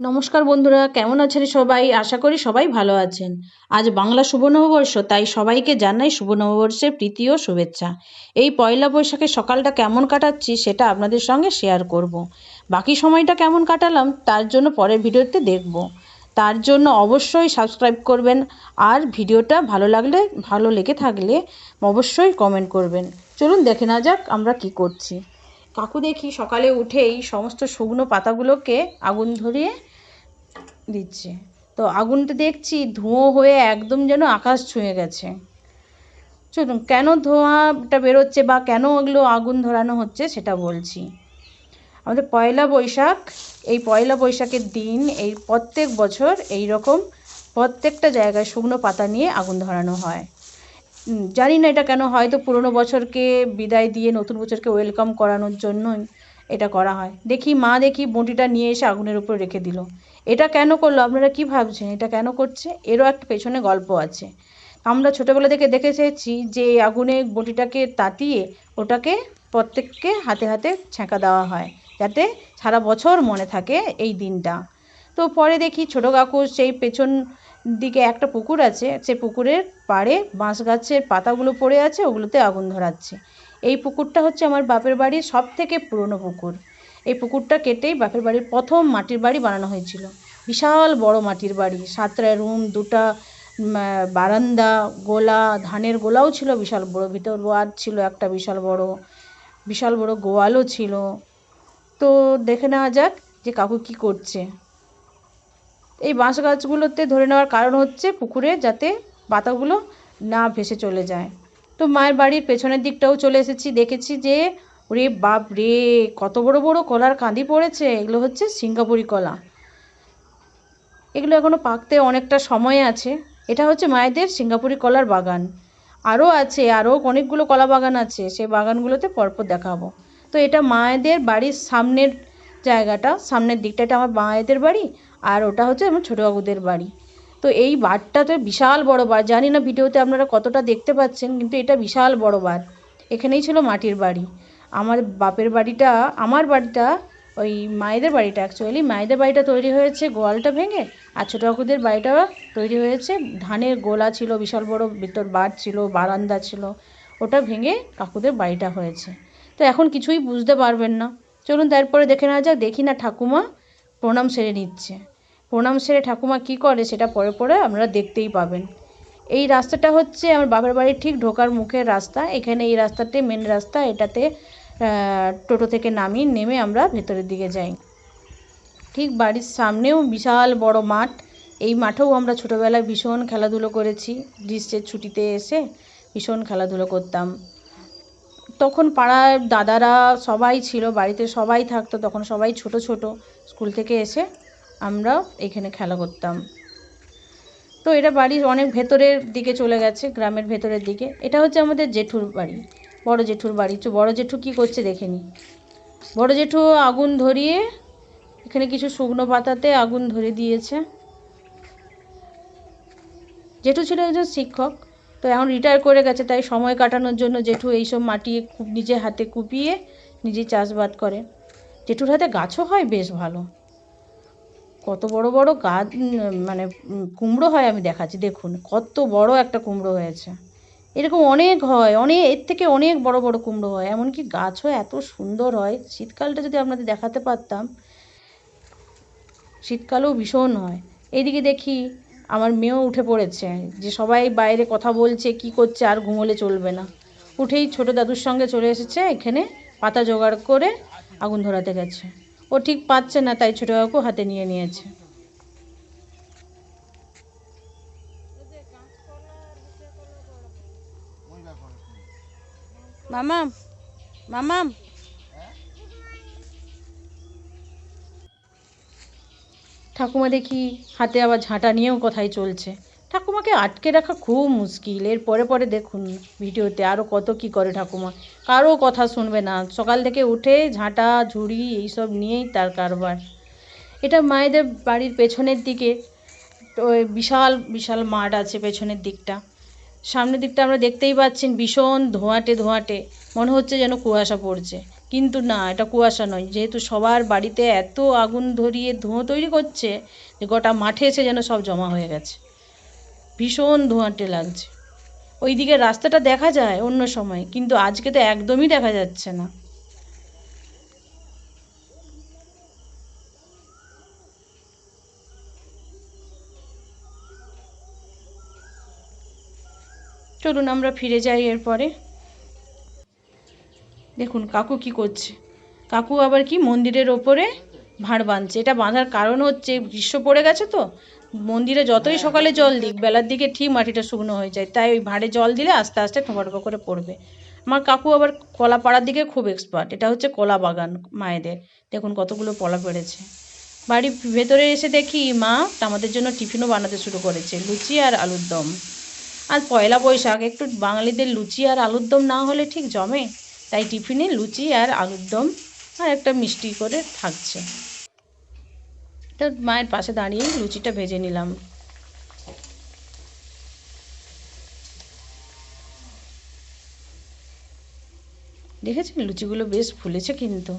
নমস্কার বন্ধুরা, কেমন আছেন সবাই? আশা করি সবাই ভালো আছেন। আজ বাংলা শুভ নববর্ষ, তাই সবাইকে জানাই শুভ নববর্ষের প্রীতি ও শুভেচ্ছা। এই পয়লা বৈশাখে সকালটা কেমন কাটাচ্ছি সেটা আপনাদের সঙ্গে শেয়ার করব। বাকি সময়টা কেমন কাটালাম, তার জন্য পরের ভিডিওতে দেখব। তার জন্য অবশ্যই সাবস্ক্রাইব করবেন, আর ভিডিওটা ভালো লাগলে, ভালো লেগে থাকলে অবশ্যই কমেন্ট করবেন। চলুন দেখে না যাক আমরা কি করছি। কাকু দেখি সকালে উঠেই সমস্ত শুকনো পাতাগুলোকে আগুন ধরিয়ে দিচ্ছে। তো আগুনটা দেখছি, ধোঁয়া হয়ে একদম যেন আকাশ ছুঁয়ে গেছে। চলুন, কেন ধোঁয়াটা বেরোচ্ছে বা কেন ওগুলো আগুন ধরানো হচ্ছে সেটা বলছি। আমাদের পয়লা বৈশাখ, এই পয়লা বৈশাখের দিন, এই প্রত্যেক বছর এই রকম প্রত্যেকটা জায়গায় শুকনো পাতা নিয়ে আগুন ধরানো হয়। জানি না এটা কেন হয়তো পুরনো বছরকে বিদায় দিয়ে নতুন বছরকে ওয়েলকাম করানোর জন্যই। এটা করা হয়। দেখি মা দেখি বঁটিটা নিয়ে এসে আগুনের উপর রেখে দিল। এটা কেন করল? আপনারা কি ভাবছেন? এটা কেন করছে? এরও একটা পেছনে গল্প আছে। আমরা ছোটোবেলা থেকে দেখে এসেছি যে আগুনে বটিটাকে তাতিয়ে ওটাকে প্রত্যেককে হাতে হাতে ছ্যাঁকা দেওয়া হয়, যাতে সারা বছর মনে থাকে এই দিনটা। তো পরে দেখি ছোটো কাকু সেই পেছন দিকে একটা পুকুর আছে সে পুকুরের পাড়ে বাঁশ গাছের পাতাগুলো পড়ে আছে, ওগুলোতে আগুন ধরাচ্ছে। এই পুকুরটা হচ্ছে আমার বাপের বাড়ির সব থেকে পুরনো পুকুর। এই পুকুরটা কেটেই বাপের বাড়ির প্রথম মাটির বাড়ি বানানো হয়েছিল। বিশাল বড় মাটির বাড়ি। সাতটা রুম, দুটা বারান্দা, গোলা, ধানের গোলাও ছিল বিশাল বড়, ভিতর ওয়ার্ড ছিল একটা বিশাল বড় বিশাল বড় গোয়ালও ছিল। তো দেখে নেওয়া যাক যে কাকু কি করছে। এই বাঁশ গাছগুলোতে ধরে নেওয়ার কারণ হচ্ছে পুকুরে যাতে পাতাগুলো না ভেসে চলে যায়। তো মায়ের বাড়ির পেছনের দিকটাও চলে এসেছি, দেখেছি যে ওরে বাপ রে, কত বড় বড় কলার কাঁদি পড়েছে, এগুলো হচ্ছে সিঙ্গাপুরি কলা। এগুলো এখনও পাকতে অনেকটা সময় আছে, এটা হচ্ছে মায়েদের সিঙ্গাপুরি কলার বাগান। আরও আছে, আরও অনেকগুলো কলা বাগান আছে, সেই বাগানগুলোতে পরপর দেখাবো। তো এটা মায়েদের বাড়ির সামনের জায়গাটা, সামনের দিকটা, এটা আমার মায়েদের বাড়ি, আর ওটা হচ্ছে আমার ছোটো কাকুদের বাড়ি। তো এই বারটা তো বিশাল বড় বার। জানি না ভিডিওতে আপনারা কতটা দেখতে পাচ্ছেন, কিন্তু এটা বিশাল বড় বার। এখানেই ছিল মাটির বাড়ি। আমার বাপের বাড়িটা, আমার বাড়িটা, ওই মায়েদের বাড়িটা অ্যাকচুয়ালি মায়েদের বাড়িটা তৈরি হয়েছে গোয়ালটা ভেঙে, আর ছোটো কাকুদের বাড়িটা তৈরি হয়েছে। ধানের গোলা ছিল, বিশাল বড় ভিতর বাট ছিল, বারান্দা ছিল। ওটা ভেঙে কাকুদের বাড়িটা হয়েছে। তো এখন কিছুই বুঝতে পারবেন না। চলুন তারপরে দেখে নেওয়া যাক। দেখি না ঠাকুমা প্রণাম সেরে নিচ্ছে। প্রণাম সেরে ঠাকুমা কী করে সেটা পরে পরে আপনারা দেখতেই পাবেন। এই রাস্তাটা হচ্ছে আমার বাপের বাড়ির ঠিক ঢোকার মুখের রাস্তা। এখানে এই রাস্তাটাই মেন রাস্তা, এটাতে টোটো থেকে নামি নেমে আমরা ভেতরের দিকে যাই। ঠিক বাড়ির সামনেও বিশাল বড় মাঠ। এই মাঠেও আমরা ছোটোবেলায় ভীষণ খেলাধুলো করেছি। গ্রীষ্মের ছুটিতে এসে ভীষণ খেলাধুলো করতাম। তখন পাড়ার দাদারা সবাই ছিল, বাড়িতে সবাই থাকতো, তখন সবাই ছোট ছোট। স্কুল থেকে এসে আমরা এখানে খেলা করতাম। তো এটা বাড়ির অনেক ভেতরের দিকে চলে গেছে, গ্রামের ভেতরের দিকে। এটা হচ্ছে আমাদের জেঠুর বাড়ি, বড় জেঠুর বাড়ি। তো বড় জেঠু কী করছে দেখে নি বড় জেঠু আগুন ধরিয়ে, এখানে কিছু শুকনো পাতাতে আগুন ধরে দিয়েছে। জেঠু ছিল একজন শিক্ষক, তো এখন রিটায়ার করে গেছে, তাই সময় কাটানোর জন্য জেঠু এইসব মাটি নিজে হাতে কুপিয়ে নিজে চাষবাদ করে। জেঠুর হাতে গাছও হয়, বেশ ভালো। কত বড় বড় গাছ মানে কুমড়ো হয় আমি দেখাচ্ছি, দেখুন, কত বড় একটা কুমড়ো হয়েছে। এরকম অনেক হয়, অনেক, এর থেকে অনেক বড় বড় কুমড়ো হয়, এমনকি গাছও এত সুন্দর হয়, শীতকালটা যদি আপনাদের দেখাতে পারতাম, শীতকালেও ভীষণ হয়। এইদিকে দেখি, আমার মেয়েও উঠে পড়েছে, যে সবাই বাইরে কথা বলছে, কি করছে, আর ঘুমোলে চলবে না। উঠেই ছোটো দাদুর সঙ্গে চলে এসেছে, এখানে পাতা জোগাড় করে আগুন ধরাতে গেছে। ও ঠিক পাচ্ছে না তাই ছোটো কাকু হাতে নিয়ে নিয়েছে। মামাম মামাম ঠাকুমা দেখি হাতে আবার ঝাঁটা নিয়েও কোথায় চলছে। ঠাকুমাকে আটকে রাখা খুব মুশকিল। এর পরে পরে দেখুন ভিডিওতে আরও কত কি করে ঠাকুমা। কারও কথা শুনবে না। সকাল থেকে উঠে ঝাঁটা, ঝুড়ি এইসব নিয়েই তার কারবার। এটা মায়েদের বাড়ির পেছনের দিকে। ওই বিশাল বিশাল মাঠ আছে পেছনের দিকটা। সামনের দিকটা আমরা দেখতেই পাচ্ছেন ভীষণ ধোঁয়াটে ধোঁয়াটে। মনে হচ্ছে যেন কুয়াশা পড়ছে। কিন্তু না, এটা কুয়াশা নয়। যেহেতু সবার বাড়িতে এত আগুন ধরিয়ে ধোঁয়া তৈরি করছে, যে গোটা মাঠে এসে যেন সব জমা হয়ে গেছে। ভীষণ ধোঁয়াটে লাগছে। ওই ওইদিকে রাস্তাটা দেখা যায় অন্য সময়, কিন্তু আজকে তো একদমই দেখা যাচ্ছে না। চলুন আমরা ফিরে যাই এরপরে। দেখুন, কাকু কি করছে? কাকু আবার কি মন্দিরের ওপরে ভাঁড় বাঁধছে। এটা বাঁধার কারণ হচ্ছে, গ্রীষ্ম পড়ে গেছে তো, মন্দিরে যতই সকালে জল দিক, বেলার দিকে ঠিক মাটিটা শুকনো হয়ে যায়, তাই ওই ভাঁড়ে জল দিলে আস্তে আস্তে ঠোপা করে পড়বে। আমার কাকু আবার কলা পাড়ার দিকে খুব এক্সপার্ট এটা হচ্ছে কলা বাগান মায়েদের, দেখুন কতগুলো কলা পেড়েছে। বাড়ির ভেতরে এসে দেখি মা আমাদের জন্য টিফিনও বানাতে শুরু করেছে, লুচি আর আলুর দম। আর পয়লা বৈশাখ, একটু বাঙালিদের লুচি আর আলুর দম না হলে ঠিক জমে, তাই টিফিনে লুচি আর আলুর দম, আর একটা মিষ্টি করে থাকছে। তো মায়ের পাশে দাঁড়িয়ে লুচিটা ভেজে নিলাম। দেখেছেন? লুচিগুলো বেশ ফুলেছে কিন্তু।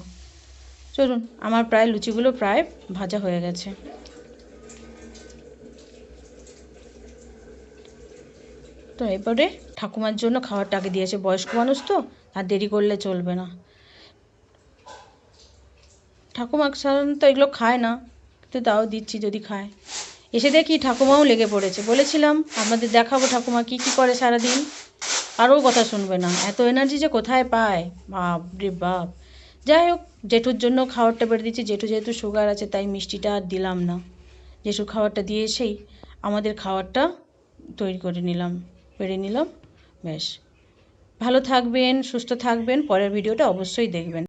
চলুন, আমার প্রায় লুচিগুলো প্রায় ভাজা হয়ে গেছে। তো এরপরে ঠাকুমার জন্য খাবারটা আগে দিয়েছে বয়স্ক মানুষ তো, আর দেরি করলে চলবে না। ঠাকুমা সাধারণত এগুলো খায় না। কিন্তু তাও দিচ্ছি যদি খায়। এসে দেখি ঠাকুমাও লেগে পড়েছে। বলেছিলাম আপনাদের দেখাবো ঠাকুমা কী কী করে সারাদিন। কারোর কথা শুনবে না। এত এনার্জি যে কোথায় পায়? বাপ রে বাপ। যাই হোক, জেঠুর জন্য খাবারটা বেড়ে দিচ্ছি জেঠু যেহেতু সুগার আছে, তাই মিষ্টিটা আর দিলাম না। জেঠুর খাবারটা দিয়ে এসেই আমাদের খাবারটা তৈরি করে নিলাম। বেড়ে নিলাম, ব্যাস। ভালো থাকবেন, সুস্থ থাকবেন। পরের ভিডিওটা অবশ্যই দেখবেন।